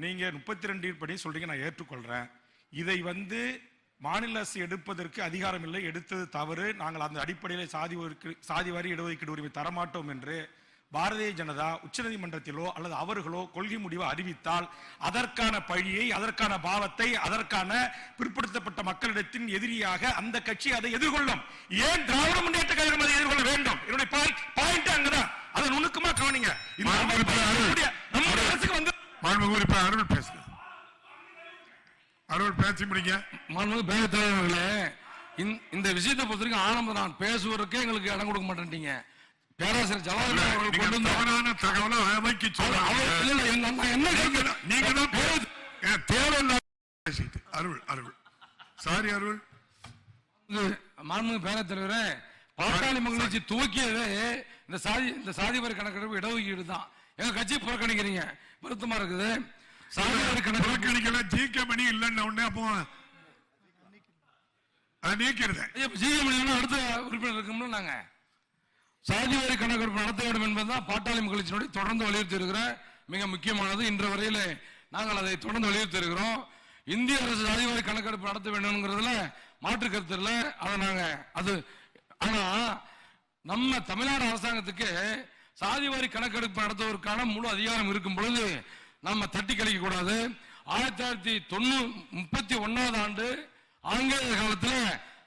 நீங்க முப்பத்தி ரெண்டு படி சொல்றீங்க நான் ஏற்றுக்கொள்றேன். இதை வந்து மாநில அரசு எடுப்பதற்கு அதிகாரம் இல்லை எடுத்தது தவறு. நாங்கள் அந்த அடிப்படையில் சாதி சாதி வாரி இடஒதுக்கீடு உரிமை தரமாட்டோம் என்று பாரதிய ஜனதா உச்சநீதிமன்றத்திலோ அல்லது அவர்களோ கொள்கை முடிவை அறிவித்தால் அதற்கான பழியை அதற்கான பாவத்தை அதற்கான பிற்படுத்தப்பட்ட மக்களிடத்தின் எதிரியாக அந்த கட்சி அதை எதிர்கொள்ளும். ஏன் திராவிட முன்னேற்ற கழகம் அதை எதிர்கொள்ள வேண்டும் என்னுடைய பாயிண்ட் அங்கதான் அதை நுணுக்கமா கவனிங்க இந்த மாண்புமிகு அமைப்பு அருள். நம்முடைய- நம்முடைய அரசுக்கு வந்து மாண்புமிகு உறுப்பினர் அருள் பேசுங்க அருள் பேசி முடிங்க. மாண்புமிகு பேரவைத் தலைவர்களே இந்த- விஷயத்தை பொறுத்த வரைக்கும் ஆனந்தம் நான் பேசுவதற்கே எங்களுக்கு இடம் கொடுக்க மாட்டேன்ட்டீங்க. பேராசிரியர் ஜவஹர்லால் அவர்கள் கொண்டு வந்த தவறான தகவலை அமைக்கு சொல்லுங்க. நீங்க? தான் தேவையில்லாத அருள் அருள். சாரி அருள். மாண்புமிகு பேரவைத் தலைவரே பாட்டாளி கட்சி துவக்கியதே இந்த சாதி இந்த சாதி வரி கணக்கெடுப்பு இடஒதுக்கீடு தான். எங்க கட்சி புறக்கணிக்கிறீங்க. வருத்தமா இருக்குது. புறக்கணிக்கல ஜிகே மணி இல்லைன்னு உடனே அப்போ நீக்கிறது ஜிஎம் அடுத்த உறுப்பினர் இருக்கும்ல நாங்க சாதி வாரி கணக்கெடுப்பு நடத்த வேண்டும் என்பதுதான் பாட்டாளி மக்கள் கட்சியினுடைய தொடர்ந்து வலியுறுத்தி இருக்கிற மிக முக்கியமானது. இன்று வரையில நாங்கள் அதை தொடர்ந்து வலியுறுத்தி இருக்கிறோம். இந்திய அரசு சாதி வாரி கணக்கெடுப்பு நடத்த வேண்டும்ங்கிறதுல மாற்று கருத்து இல்லை. அதை நாங்க அது ஆனா நம்ம தமிழ்நாடு அரசாங்கத்துக்கு சாதி வாரி கணக்கெடுப்பு நடத்துவதற்கான முழு அதிகாரம் இருக்கும் பொழுது நம்ம தட்டி கழிக்க கூடாது ஆயிரத்தி தொள்ளாயிரத்தி தொண்ணூ முப்பத்தி ஒன்னாவது ஆண்டு ஆங்கிலேய காலத்தில்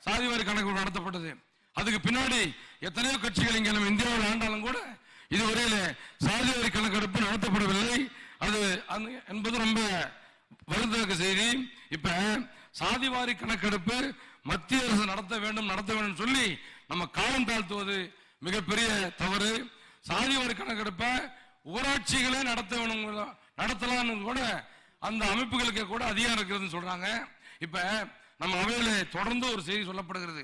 சாதிவாரி கணக்கு கணக்கெடுப்பு நடத்தப்பட்டது. அதுக்கு பின்னாடி எத்தனையோ கட்சிகள் இங்கே நம்ம இந்தியாவில் ஆண்டாலும் கூட இதுவரையில சாதிவாரி கணக்கெடுப்பு நடத்தப்படவில்லை. அது என்பது ரொம்ப வருந்தக்க செய்தி. இப்ப சாதிவாரி கணக்கெடுப்பு மத்திய அரசு நடத்த வேண்டும் நடத்த வேண்டும் சொல்லி நம்ம காலம் தாழ்த்துவது மிகப்பெரிய தவறு. சாதிவாரி கணக்கெடுப்பை ஊராட்சிகளே நடத்த வேணும் நடத்தலாம்னு கூட அந்த அமைப்புகளுக்கு கூட அதிகாரம் இருக்கிறதுன்னு சொல்றாங்க. இப்ப நம்ம அவையில தொடர்ந்து ஒரு செய்தி சொல்லப்படுகிறது.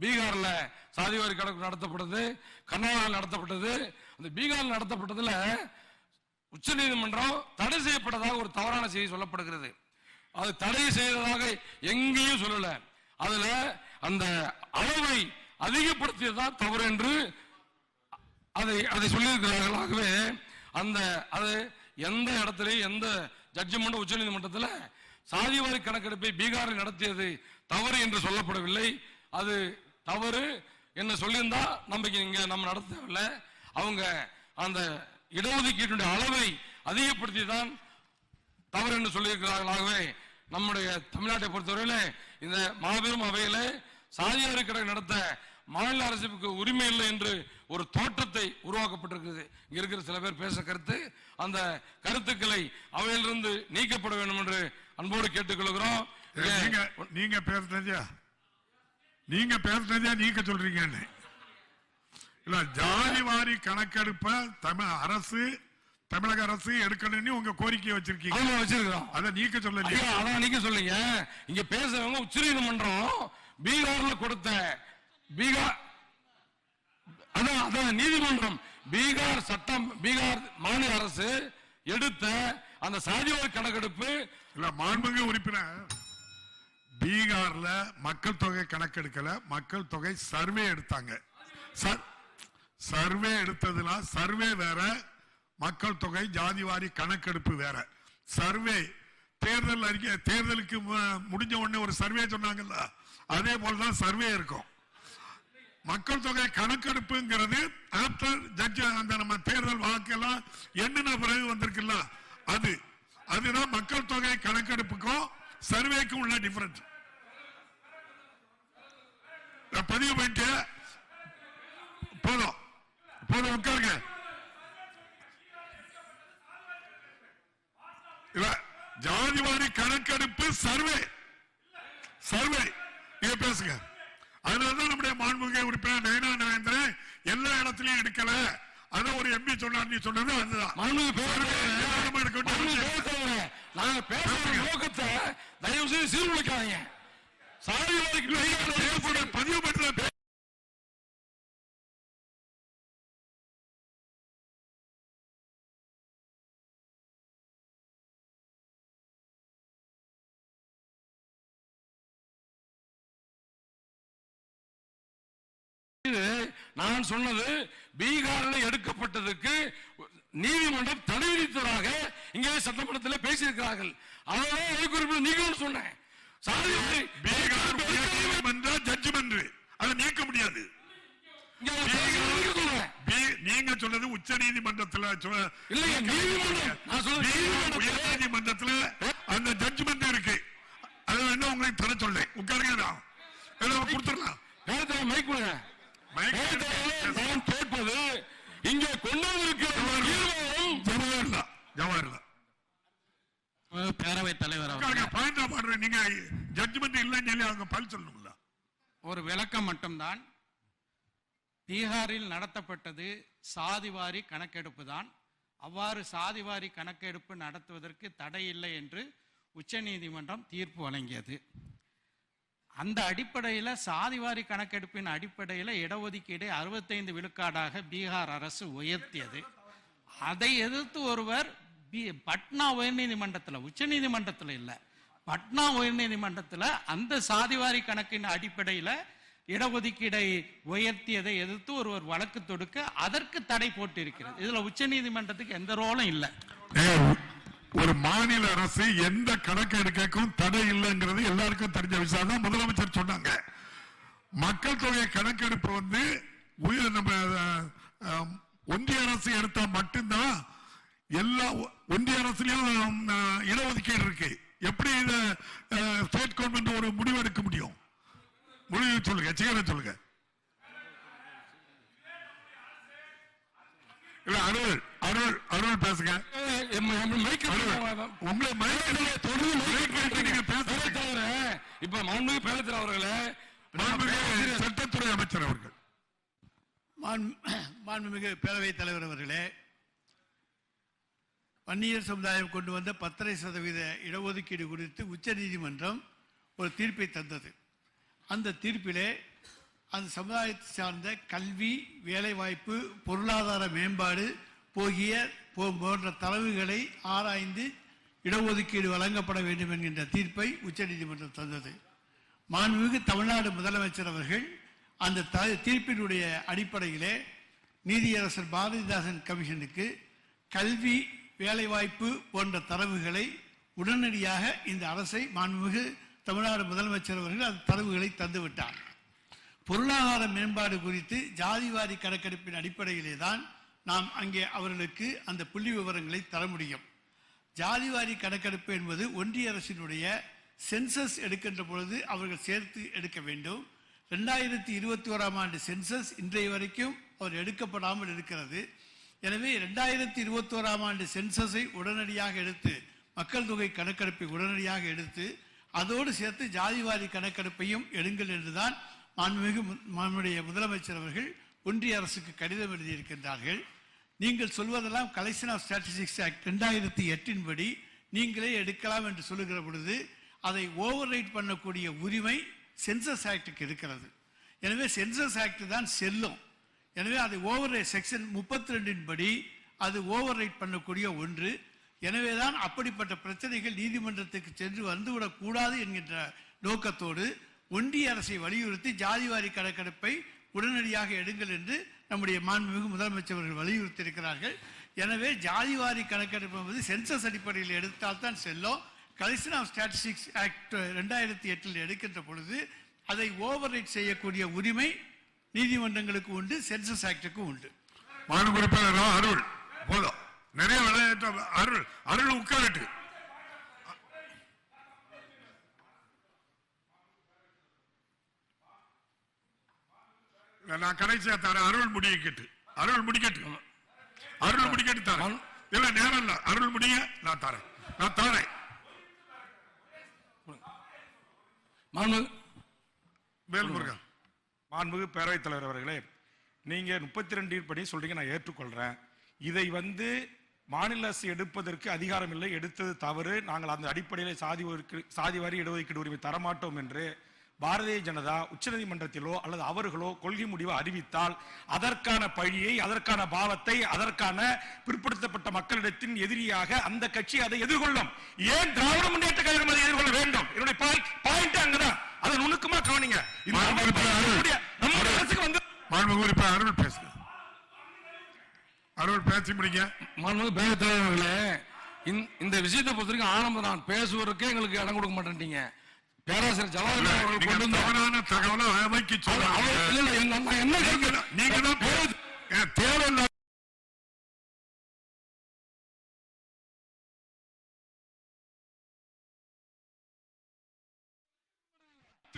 பீகார்ல சாதிவாரி கணக்கு நடத்தப்பட்டது கர்நாடகாவில் நடத்தப்பட்டது. அந்த பீகாரில் நடத்தப்பட்டதுல உச்சநீதிமன்றம் தடை செய்யப்பட்டதாக ஒரு தவறான செய்தி சொல்லப்படுகிறது. அது தடை செய்ததாக எங்கேயும் சொல்லல. அதுல அந்த அளவை அதிகப்படுத்தியதுதான் தவறு என்று அதை அதை சொல்லியிருக்கிறார்களாகவே அந்த அது எந்த இடத்துலையும் எந்த ஜட்ஜ்மெண்ட் உச்சநீதிமன்றத்தில் சாதிவாரி கணக்கெடுப்பை பீகாரில் நடத்தியது தவறு என்று சொல்லப்படவில்லை. அது தவறு என்ன சொல்லியிருந்தா நம்பிக்கை இங்க நம்ம நடத்தவில்லை. அவங்க அந்த இடஒதுக்கீட்டுடைய அளவை அதிகப்படுத்தி தான் தவறு என்று சொல்லியிருக்கிறார்களாகவே நம்முடைய தமிழ்நாட்டை பொறுத்தவரையில் இந்த மாபெரும் அவையில் சாதியாரி கணக்கு நடத்த மாநில அரசுக்கு உரிமை இல்லை என்று ஒரு தோற்றத்தை உருவாக்கப்பட்டிருக்கிறது இங்க இருக்கிற சில பேர் பேச கருத்து அந்த கருத்துக்களை அவையிலிருந்து நீக்கப்பட வேண்டும் என்று அன்போடு கேட்டுக்கொள்கிறோம். நீங்க நீங்க பேசுனதா நீங்க பேசுனதா நீங்க சொல்றீங்கன்னு. இல்ல ஜாதி வாரி கணக்கெடுப்ப தமிழ் அரசு தமிழக அரசு எடுக்கணும்னு உங்க கோரிக்கையை வச்சிருக்கீங்க. வச்சிருக்கிறோம். அதை நீக்க சொல்லலையா? அதான் நீங்க சொல்லுங்க. இங்க பேசுறவங்க உச்சநீதிமன்றம் பீகார்ல கொடுத்த பீகார். அதான் அதான் நீதிமன்றம். பீகார் சட்டம் பீகார் மாநில அரசு எடுத்த அந்த சாதிவாரி கணக்கெடுப்பு. இல்ல மாண்புமிகு உறுப்பினர் பீகார்ல மக்கள் தொகை கணக்கெடுக்கல மக்கள் தொகை சர்வே எடுத்தாங்க. சர்வே எடுத்ததுல சர்வே வேற மக்கள் தொகை ஜாதிவாரி கணக்கெடுப்பு வேற. சர்வே தேர்தல் அறிக்கை தேர்தலுக்கு முடிஞ்ச உடனே ஒரு சர்வே சொன்னாங்கல்ல அதே போலதான் சர்வே இருக்கும். மக்கள் தொகை கணக்கெடுப்புங்கிறது ஆஃப்டர் ஜட்ஜ் அந்த நம்ம தேர்தல் வாக்கெல்லாம் எண்ணின பிறகு வந்திருக்குல்ல? அது. அதுதான் மக்கள் தொகை கணக்கெடுப்புக்கும் சர்வேக்கும் உள்ள டிஃபரன்ஸ் பதிவு பண்ணிட்டு போதும். போதும் உட்காருங்க. இல்ல ஜாதிவாரி கணக்கெடுப்பு சர்வே. சர்வே. நீங்க பேசுங்க. அதனாலதான் நம்முடைய மாண்புமிகு உறுப்பினர் நயனா நாகேந்திரன் எல்லா இடத்துலயும் எடுக்கல. அத ஒரு எம்பி சொன்னார் நீ சொன்னது அதுதான். நாங்க பேசுற நோக்கத்தை தயவு செய்து சீர்குலைக்காதீங்க சாதிவாரிக்கு நான் சொன்னது பீகாரில் எடுக்கப்பட்டதுக்கு நீதிமன்றம் தடை விதித்ததாக இங்கே சட்டமன்றத்தில் பேசியிருக்கிறார்கள். அதனால குறிப்பிட்டு நீங்களும் சொன்னேன். நீக்க முடியாது. சொல்றேன். நீங்க சொன்னது உச்ச நீதிமன்றத்துல நீதிமன்றத்தில் அந்த ஜட்ஜ்மெண்ட் இருக்கு. அது என்ன உங்களுக்கு தர சொல்லேன் உட்காருங்க கொடுத்துடலாம். மைக் கொடுங்க. நான் கேட்பது இங்கே கொண்டு வந்திருக்கிற தீர்மானம் ஜவஹர்லால். ஜவஹர்லால் பேரவைத் தலைவர் அவர்களே, உட்காருங்க பாயிண்ட் ஆஃப் ஆர்டர் நீங்க ஜட்ஜ்மெண்ட் இல்லைன்னு சொல்லி அவங்க பதில் சொல்லணும்ல. ஒரு விளக்கம் மட்டும்தான். பீகாரில் நடத்தப்பட்டது சாதிவாரி கணக்கெடுப்பு தான் அவ்வாறு சாதிவாரி கணக்கெடுப்பு நடத்துவதற்கு தடை இல்லை என்று உச்சநீதிமன்றம் தீர்ப்பு வழங்கியது. அந்த அடிப்படையில் சாதிவாரி கணக்கெடுப்பின் அடிப்படையில் இடஒதுக்கீடை அறுபத்தைந்து விழுக்காடாக பீகார் அரசு உயர்த்தியது. அதை எதிர்த்து ஒருவர் பி- பட்னா உயர்நீதிமன்றத்தில் உச்சநீதிமன்றத்தில் இல்லை. பட்னா உயர்நீதிமன்றத்தில் அந்த சாதிவாரி கணக்கின் அடிப்படையில் இடஒதுக்கீடை உயர்த்தியதை எதிர்த்து ஒருவர் வழக்கு தொடுக்க அதற்கு தடை போட்டிருக்கிறது. இதில் உச்சநீதிமன்றத்துக்கு எந்த ரோலும் இல்லை. ஒரு மாநில அரசு எந்த கணக்கு எடுக்கும் தடை இல்லைங்கிறது எல்லாருக்கும் தெரிஞ்ச விஷயம் தான் முதலமைச்சர் சொன்னாங்க. மக்கள் தொகை கணக்கெடுப்பு வந்து உயிர் நம்ம ஒன்றிய அரசு எடுத்தா மட்டும்தான் எல்லா ஒன்றிய அரசுலயும் இடஒதுக்கீடு இருக்கு. எப்படி இதை ஸ்டேட் கவர்மெண்ட் ஒரு முடிவு எடுக்க முடியும்? முடிவு சொல்லுங்க சீக்கிரம் சொல்லுங்க. இல்ல அருள் அருள் அருள் பேசுங்க. உங்களை மயக்கத்துல தொடர்ந்து மயக்கத்துல நீங்க பேசுறீங்க. தவிர இப்ப மாண்புமிகு பேரத்தில் அவர்களே மாண்புமிகு சட்டத்துறை அமைச்சர் அவர்கள். மாண்பு- மாண்புமிகு பேரவைத் தலைவர் அவர்களே வன்னியர் சமுதாயம் கொண்டு வந்த பத்தரை சதவீத இடஒதுக்கீடு குறித்து உச்சநீதிமன்றம் ஒரு தீர்ப்பை தந்தது. அந்த தீர்ப்பிலே அந்த சமுதாயத்தை சார்ந்த கல்வி வேலைவாய்ப்பு பொருளாதார மேம்பாடு போகிய போ- போன்ற தரவுகளை ஆராய்ந்து இடஒதுக்கீடு வழங்கப்பட வேண்டும் என்கின்ற தீர்ப்பை உச்சநீதிமன்றம் தந்தது. மாண்புமிகு தமிழ்நாடு முதலமைச்சர் அவர்கள் அந்த த- தீர்ப்பினுடைய அடிப்படையிலே நீதியரசர் பாரதிதாசன் கமிஷனுக்கு கல்வி வேலைவாய்ப்பு போன்ற தரவுகளை உடனடியாக இந்த அரசை மாண்புமிகு தமிழ்நாடு முதலமைச்சர் அவர்கள் அந்த தரவுகளை தந்துவிட்டார். பொருளாதார மேம்பாடு குறித்து ஜாதிவாரி கணக்கெடுப்பின் அடிப்படையிலே தான் நாம் அங்கே அவர்களுக்கு அந்த புள்ளி விவரங்களை தர முடியும். ஜாதிவாரி கணக்கெடுப்பு என்பது ஒன்றிய அரசினுடைய சென்சஸ் எடுக்கின்ற பொழுது அவர்கள் சேர்த்து எடுக்க வேண்டும். ரெண்டாயிரத்தி இருபத்தி ஓராம் ஆண்டு சென்சஸ் இன்றைய வரைக்கும் அவர் எடுக்கப்படாமல் இருக்கிறது. எனவே ரெண்டாயிரத்தி இருபத்தி ஓராம் ஆண்டு சென்சஸை உடனடியாக எடுத்து மக்கள் தொகை கணக்கெடுப்பை உடனடியாக எடுத்து அதோடு சேர்த்து ஜாதிவாரி கணக்கெடுப்பையும் எடுங்கள் என்றுதான் மாண்புமிகு மு- முதலமைச்சர் அவர்கள் ஒன்றிய அரசுக்கு கடிதம் எழுதியிருக்கின்றார்கள். நீங்கள் சொல்வதெல்லாம் கலெக்ஷன் ஆஃப் ஸ்டாட்டிஸ்டிக்ஸ் ஆக்ட் ரெண்டாயிரத்தி எட்டின் படி நீங்களே எடுக்கலாம் என்று சொல்லுகிற பொழுது அதை ஓவர் ரைட் பண்ணக்கூடிய உரிமை சென்சஸ் ஆக்டுக்கு இருக்கிறது. எனவே சென்சஸ் ஆக்ட் தான் செல்லும். எனவே அதை ஓவர் செக்ஷன் முப்பத்தி ரெண்டின் படி அது ஓவர் ரைட் பண்ணக்கூடிய ஒன்று. எனவேதான் அப்படிப்பட்ட பிரச்சனைகள் நீதிமன்றத்துக்கு சென்று வந்துவிடக் கூடாது என்கின்ற நோக்கத்தோடு ஒன்றிய அரசை வலியுறுத்தி ஜாதிவாரி கணக்கெடுப்பை உடனடியாக எடுங்கள் என்று நம்முடைய மாண்புமிகு முதலமைச்சர் அவர்கள் வலியுறுத்தி இருக்கிறார்கள் எனவே ஜாதிவாரி கணக்கெடுப்பு என்பது சென்சஸ் அடிப்படையில் எடுத்தால் தான் செல்லும். கலெக்ஷன் ஆஃப் ஸ்டாட்டிஸ்டிக்ஸ் ஆக்ட் ரெண்டாயிரத்தி எட்டில் எடுக்கின்ற பொழுது அதை ஓவர் செய்யக்கூடிய உரிமை நீதிமன்றங்களுக்கு உண்டு சென்சஸ் ஆக்டுக்கு உண்டு. மாண்பு அருள். போதும். நிறைய விளையாட்டு அருள். அருள் உட்காரட்டு. நான் கடைசியா தரேன். அருள் முடிக்கட்டு அருள் முடிக்கட்டு அருள் முடிக்கட்டு தரேன். இல்ல நேரம் இல்ல. அருள் முடிய நான் தரேன். நான் தரேன். வேல்முருகன் மாண்புமிகு பேரவைத் தலைவர் அவர்களே நீங்க முப்பத்தி ரெண்டு படி சொல்றீங்க நான் ஏற்றுக்கொள்றேன். இதை வந்து மாநில அரசு எடுப்பதற்கு அதிகாரம் இல்லை எடுத்தது தவறு. நாங்கள் அந்த அடிப்படையில் சாதி சாதி வாரி இடஒதுக்கீடு உரிமை தரமாட்டோம் என்று பாரதிய ஜனதா உச்சநீதிமன்றத்திலோ அல்லது அவர்களோ கொள்கை முடிவை அறிவித்தால் அதற்கான பழியை அதற்கான பாவத்தை அதற்கான பிற்படுத்தப்பட்ட மக்களிடத்தின் எதிரியாக அந்த கட்சி அதை எதிர்கொள்ளும். ஏன் திராவிட முன்னேற்ற கழகம் அதை எதிர்கொள்ள வேண்டும்? என்னுடைய பாயிண்ட் அங்கதான். அதை நுணுக்கமா கவனிங்க. அருள். அருள் பேசுங்க. மறுபடியும் பேசி முடிங்க. மாண்புமிகு தலைவர்களே இந்த- இந்த விஷயத்தை பொறுத்த வரைக்கும் ஆனந்த நான் பேசுவதற்கே எங்களுக்கு இடம் கொடுக்க மாட்டேன்ட்டீங்க. பேராசிரியர் ஜவஹர்லால் அவர்கள் கொண்டு தவறான தகவலை அமைக்கி இல்ல, என்ன- நீங்க? தான்- தேவையில்ல.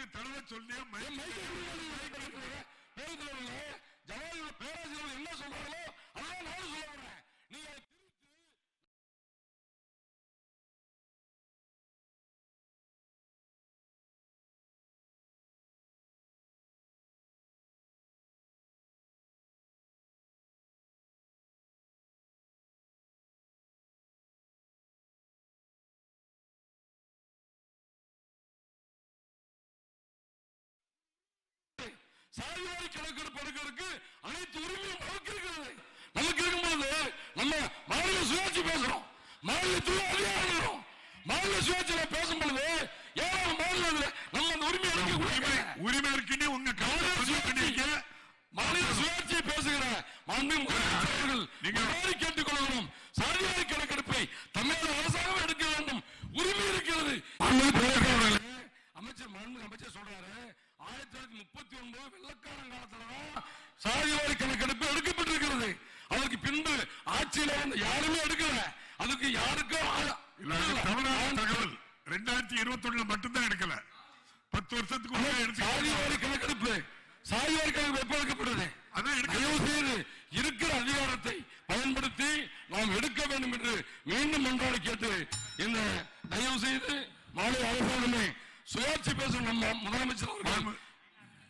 தடவை சொல்லியே பேராசிரியர் என்ன சொல்றாங்களோ அதான் நானும் சொல்ல சாதிவாரி கணக்கெடுப்பு எடுக்கிறதுக்கு அனைத்து உரிமையும் நமக்கு இருக்கிறது. நமக்கு இருக்கும்போது நம்ம மாநில சுயாட்சி பேசுறோம். மாநிலத்தில் அதிகாரம் மாநில சுயாட்சியில பேசும்பொழுது ஏழாவது மாநிலத்தில் நம்ம அந்த உரிமை எடுக்க உரிமை இருக்குன்னு உங்க பண்ணிருக்க மாநில சுயாட்சியை பேசுகிற மாண்புமிகு முதலமைச்சர் அவர்கள் நீங்க- நீங்க கேட்டுக் கொள்கிறோம் சாதிவாரி கணக்கெடுப்பை தமிழக அரசாங்கம் எடுக்க வேண்டும். உரிமை இருக்கிறது. அமைச்சர் மாண்புமிகு அமைச்சர் சொல்றாரு. ஆயிரத்தி தொள்ளாயிரத்தி முப்பத்தி ஒன்பது வெள்ளக்காரன் காலத்துலதான் சாதிவாரி கணக்கெடுப்பு எடுக்கப்பட்டிருக்கிறது. அதற்கு பின்பு ஆட்சியில வந்து யாருமே எடுக்கல. அதுக்கு யாருக்கும் தகவல். ரெண்டாயிரத்தி இருபத்தி ஒண்ணுல மட்டும்தான் எடுக்கல. பத்து வருஷத்துக்கு சாதிவாரி கணக்கெடுப்பு சாதிவாரி கணக்கெடுப்பு எப்ப எடுக்கப்பட்டது அதான் எடுக்க தயவு செய்து இருக்கிற அதிகாரத்தை பயன்படுத்தி நாம் எடுக்க வேண்டும் என்று மீண்டும் மன்றாடி கேட்டு இந்த தயவு செய்து மாநில அரசாங்கமே சுயாட்சி பேசும் நம்ம முதலமைச்சர் அவர்கள்.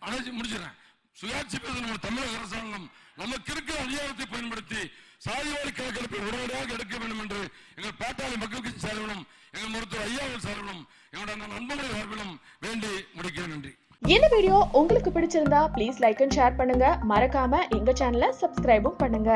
அழைச்சி முடிச்சிடறேன். சுயாட்சி பேசும் நம்ம தமிழக அரசாங்கம். நமக்கு இருக்கிற அதிகாரத்தை பயன்படுத்தி சாதிவாரி கணக்கெடுப்பை உடனடியாக எடுக்க வேண்டும் என்று எங்கள் பாட்டாளி மக்கள் கட்சி சார்பிலும் எங்கள் மருத்துவர் ஐயாவின் சார்பிலும் எங்களுடைய நண்பர்கள் சார்பிலும் வேண்டி முடிக்கிறேன். நன்றி. இந்த வீடியோ உங்களுக்கு பிடிச்சிருந்தா ப்ளீஸ் லைக் அண்ட் ஷேர் பண்ணுங்க. மறக்காம எங்க சேனலை சப்ஸ்கிரைபும் பண்ணுங்க.